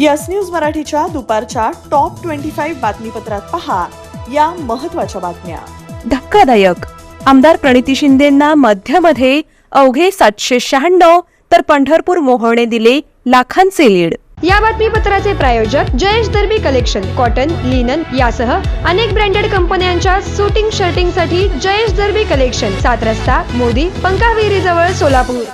Yes news मराठीच्या दुपारच्या top twenty five बातमीपत्रात पहा या महत्त्वाच्या बातम्या. धक्कादायक. आमदार प्रणिती शिंदेंना मध्यमध्ये अवघे सातशे शहाण्णव तर पंढरपूर मोहोळने दिले लाखांचे लीड. या बातमीपत्राचे प्रायोजक जयेश दर्बी कलेक्शन कॉटन लिनन यासह अनेक ब्रँडेड कंपन्यांच्या सुटिंग शर्टिंगसाठी जयेश दर्बी कलेक्शन सात रस्ता मोदी पंकाविहिरी जवळ सोलापूर.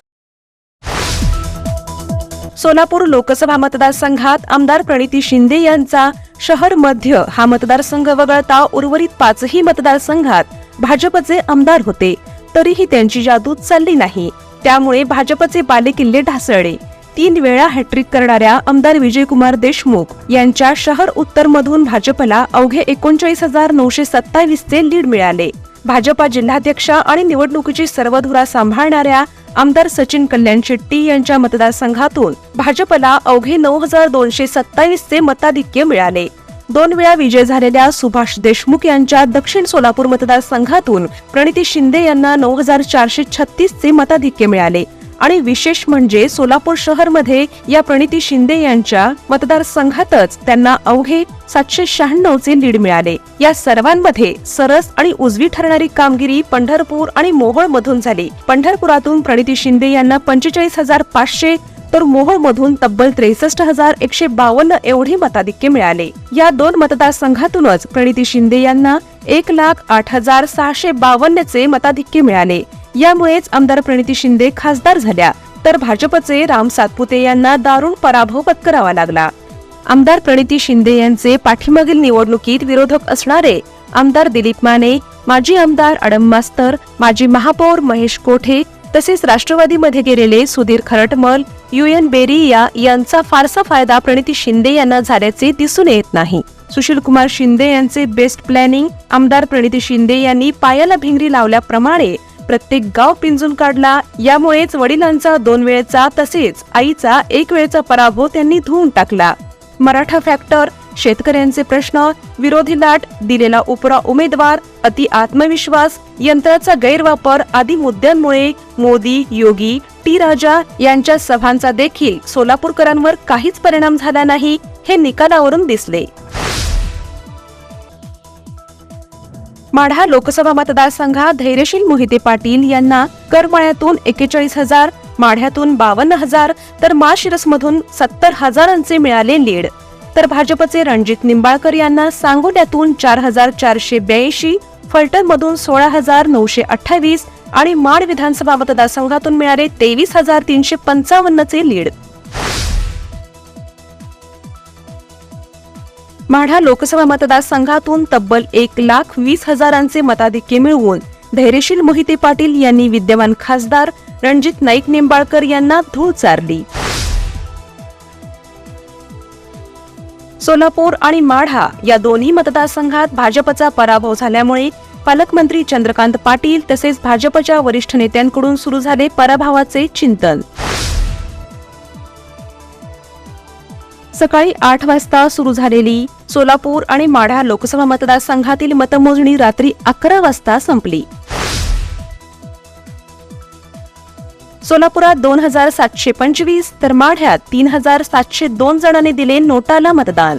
सोलापूर लोकसभा मतदारसंघात आमदार प्रणिती शिंदे यांचा शहर मध्य हा मतदारसंघ वगळता उर्वरित पाचही मतदारसंघात भाजपचे आमदार होते. तरीही त्यांची जादू चालली नाही. त्यामुळे भाजपचे बालेकिल्ले ढासळले. तीन वेळा हॅट्रिक करणाऱ्या आमदार विजयकुमार देशमुख यांच्या शहर उत्तर मधून भाजपला अवघे एकोणचाळीस हजार नऊशे सत्तावीसचे लीड मिळाले. भाजपा जिल्हाध्यक्ष आणि निवडणुकीची सर्व धुरा सांभाळणाऱ्या आमदार सचिन कल्याण शेट्टी यांच्या मतदारसंघातून भाजपला अवघे नऊ हजार दोनशे सत्तावीसचे मताधिक्य मिळाले. दोन वेळा विजय झालेल्या सुभाष देशमुख यांच्या दक्षिण सोलापूर मतदारसंघातून प्रणिती शिंदे यांना नऊ हजार चारशे छत्तीसचे मताधिक्य मिळाले. आणि विशेष म्हणजे सोलापूर शहरमध्ये या प्रणिती शिंदे यांच्या मतदारसंघातच त्यांना अवघे सातशे शहाण्णवचे लीड मिळाले. या सर्वांमध्ये सरस आणि उजवी ठरणारी कामगिरी पंढरपूर आणि मोहोळ मधून झाली. पंढरपुरातून प्रणिती शिंदे यांना पंचेचाळीस हजार पाचशे तर मोहोळ मधून तब्बल त्रेसष्ट हजार एकशे बावन्न एवढे मताधिक्य मिळाले. या दोन मतदारसंघातूनच प्रणिती शिंदे यांना एक लाख आठ हजार सहाशे बावन्नचे मताधिक्य मिळाले. यामुळेच आमदार प्रणिती शिंदे खासदार झाल्या. तर भाजपचे राम सातपुते यांना दारुण पराभव पत्करावा लागला. आमदार प्रणिती शिंदे यांचे पाठीमागील निवडणुकीत विरोधक असणारे आमदार दिलीप माने माजी आमदार अडम मास्तर माजी महापौर महेश कोठे तसेच राष्ट्रवादीमध्ये गेलेले सुधीर खरटमल युएन बेरिया यांचा फारसा फायदा प्रणिती शिंदे यांना झाल्याचे दिसून येत नाही. सुशील कुमार शिंदे यांचे बेस्ट प्लॅनिंग आमदार प्रणिती शिंदे यांनी पायाला भिंगरी लावल्याप्रमाणे प्रत्येक गाव पिंजून काढला. यामुळेच वडिलांचा दोन वेळचा तसेच आईचा एक वेळचा पराभव त्यांनी धुवून टाकला. मराठा फॅक्टर शेतकऱ्यांचे प्रश्न विरोधी लाट दिलेला उपरा उमेदवार अति आत्मविश्वास यंत्राचा गैरवापर आदी मुद्द्यांमुळे मोदी योगी टी राजा यांच्या सभांचा देखील सोलापूरकरांवर काहीच परिणाम झाला नाही हे निकालावरून दिसले. माढा लोकसभा मतदारसंघात धैर्यशील मोहिते पाटील यांना करमाळ्यातून एकेचाळीस हजार माढ्यातून बावन्न हजार तर माशिरसमधून सत्तर हजारांचे मिळाले लीड. तर भाजपचे रणजित निंबाळकर यांना सांगोल्यातून चार हजार चारशे ब्याऐंशी फलटणमधून सोळा हजार नऊशे अठ्ठावीस आणि माड विधानसभा मतदारसंघातून मिळाले तेवीस हजार तीनशे पंचावन्नचे लीड. माढा लोकसभा मतदारसंघातून तब्बल एक लाख वीस हजारांचे मताधिक्य मिळवून धैर्यशील मोहिते पाटील यांनी विद्यमान खासदार रणजित नाईक निंबाळकर यांना धूळ चारली. सोलापूर आणि माढा या दोन्ही मतदारसंघात भाजपचा पराभव झाल्यामुळे पालकमंत्री चंद्रकांत पाटील तसेच भाजपच्या वरिष्ठ नेत्यांकडून सुरू झाले पराभवाचे चिंतन. सकाळी आठ वाजता सुरू झालेली सोलापूर आणि माढा लोकसभा मतदारसंघातील मतमोजणी रात्री अकरा वाजता संपली. सोलापुरात दोन हजार सातशे पंचवीस तर माढ्यात तीन हजार सातशे दोन जणांनी दिले नोटाला मतदान.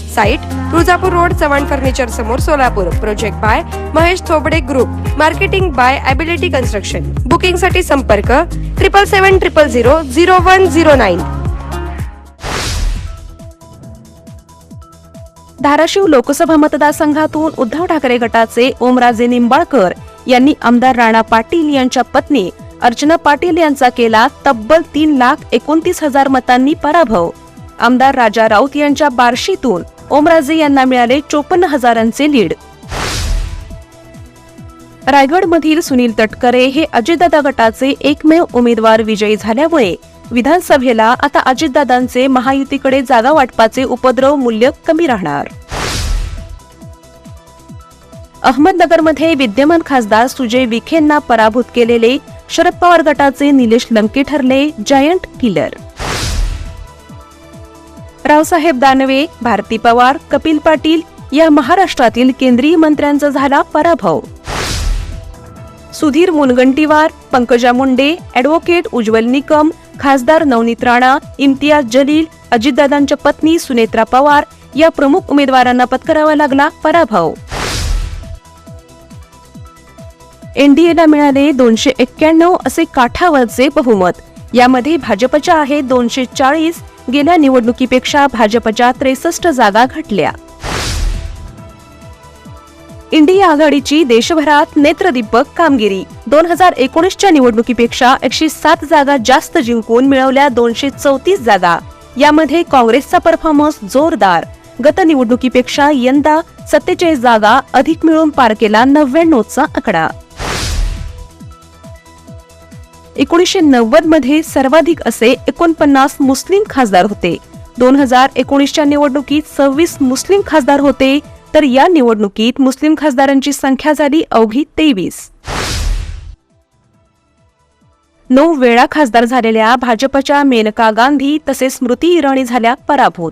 Site Tuljapur road Chavan furniture समोर Solapur. Project by Mahesh Thobde group marketing by ability construction बुकिंगसाठी संपर्क triple seven triple zero zero one zero nine Dharashiv Lok Sabha मतदारसंघातून उद्धव ठाकरे गटाचे ओमराजे निंबाळकर यांनी आमदार राणा पाटील यांच्या पत्नी अर्चना पाटील यांचा केला तब्बल तीन लाख एकोणतीस हजार मतांनी पराभव. आमदार राजा राऊत यांच्या बार्शीतून ओमराजे यांना मिळाले चोपन्न हजारांचे लीड. रायगडमधील सुनील तटकरे हे अजितदादा गटाचे एकमेव उमेदवार विजयी झाल्यामुळे विधानसभेला आता अजितदादांचे महायुतीकडे जागा वाटपाचे उपद्रव मूल्य कमी राहणार. अहमदनगरमध्ये विद्यमान खासदार सुजय विखेंना पराभूत केलेले शरद पवार गटाचे निलेश लंके ठरले जायंट किलर रावसाहेब दानवे भारती पवार कपिल पाटील या महाराष्ट्रातील केंद्रीय मंत्र्यांचा झाला पराभव. सुधीर मुनगंटीवार पंकजा मुंडे ॲडव्होकेट उज्ज्वल निकम खासदार नवनीत राणा इम्तियाज जलील अजितदादांच्या पत्नी सुनेत्रा पवार या प्रमुख उमेदवारांना पत्करावा लागला पराभव. एनडीएला मिळाले दोनशे एक्क्याण्णव असे काठावरचे बहुमत. यामध्ये भाजपच्या आहे दोनशे चाळीस गेल्या निवडणुकीपेक्षा भाजपच्या त्रेसष्ट जागा घटल्या. इंडिया आघाडीची देशभरात नेत्रदीपक कामगिरी. दोन हजार एकोणीसच्या निवडणुकीपेक्षा एकशे सात जागा जास्त जिंकून मिळवल्या दोनशे चौतीस जागा. यामध्ये काँग्रेसचा परफॉर्मन्स जोरदार. गत निवडणुकीपेक्षा यंदा सत्तेचाळीस जागा अधिक मिळून पार केला नव्याण्णवचा आकडा. एकोणीसशे नव्वदमध्ये सर्वाधिक असे एकोणपन्नास मुस्लिम खासदार होते. दोन हजार एकोणीसच्या निवडणुकीत सव्वीस मुस्लिम खासदार होते तर या निवडणुकीत मुस्लिम खासदारांची संख्या झाली अवघी तेवीस. नऊ वेळा खासदार झालेल्या भाजपच्या मेनका गांधी तसेच स्मृती इराणी झाल्या पराभूत.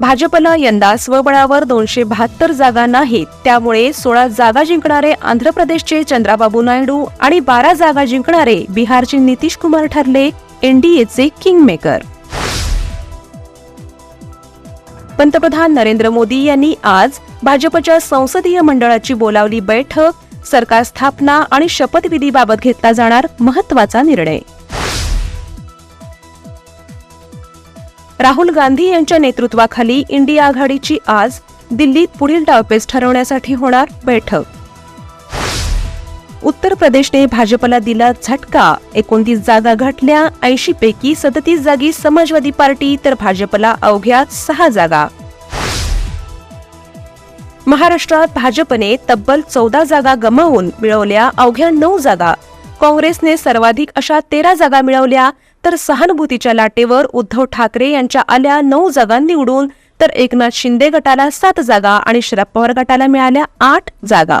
भाजपला यंदा स्वबळावर दोनशे बहात्तर जागा नाहीत. त्यामुळे सोळा जागा जिंकणारे आंध्र प्रदेशचे चंद्राबाबू नायडू आणि बारा जागा जिंकणारे बिहारचे नितीश कुमार ठरले एनडीएचे किंग मेकर पंतप्रधान नरेंद्र मोदी यांनी आज भाजपच्या संसदीय मंडळाची बोलावली बैठक सरकार स्थापना आणि शपथविधीबाबत घेतला जाणार महत्त्वाचा निर्णय. राहुल गांधी यांच्या नेतृत्वाखाली इंडिया आघाडीची आज दिल्लीत पुढील डावपेच ठरवण्यासाठी होणार बैठक. उत्तर प्रदेशने भाजपला दिला झटका. एकोणतीस जागा घटल्या ऐंशी पैकी सदतीस जागी समाजवादी पार्टी तर भाजपला अवघ्या सहा जागा. महाराष्ट्रात भाजपने तब्बल चौदा जागा गमावून मिळवल्या अवघ्या नऊ जागा. काँग्रेसने सर्वाधिक अशा तेरा जागा मिळवल्या तर सहानुभूतीच्या लाटेवर उद्धव ठाकरे यांच्या आल्या नऊ जागा निवडून तर एकनाथ शिंदे गटाला सात जागा आणि शरद पवार गटाला मिळाल्या आठ जागा.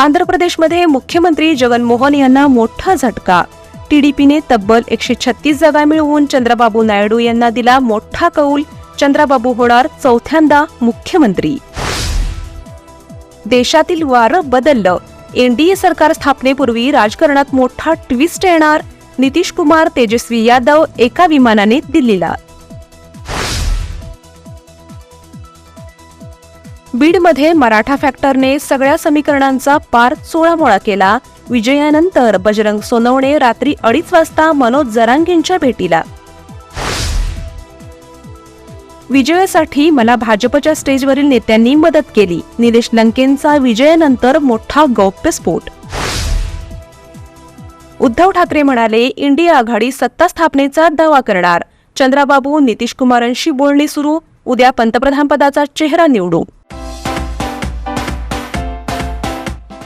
आंध्र प्रदेशमध्ये मुख्यमंत्री जगनमोहन यांना मोठा झटका. टीडीपीने तब्बल एकशे छत्तीस जागा मिळवून चंद्रबाबू नायडू यांना दिला मोठा कौल. चंद्रबाबू होणार चौथ्यांदा मुख्यमंत्री. देशातील वारं बदललं. एनडीए सरकार स्थापनेपूर्वी राजकारणात मोठा ट्विस्ट येणार. नितीश कुमार तेजस्वी यादव एका विमानाने दिल्लीला. बीडमध्ये मराठा फॅक्टरने सगळ्या समीकरणांचा पार चोळामोळा केला. विजयानंतर बजरंग सोनवणे रात्री अडीच वाजता मनोज जरांगेंच्या भेटीला. विजयासाठी मला भाजपच्या स्टेजवरील नेत्यांनी मदत केली. निलेश लंकेंचा विजयानंतर मोठा गौप्यस्फोट उद्धव ठाकरे म्हणाले इंडिया आघाडी सत्ता स्थापनेचा दावा करणार. चंद्राबाबू नितीश कुमारांशी बोलणी सुरू. उद्या पंतप्रधानपदाचा चेहरा निवडू.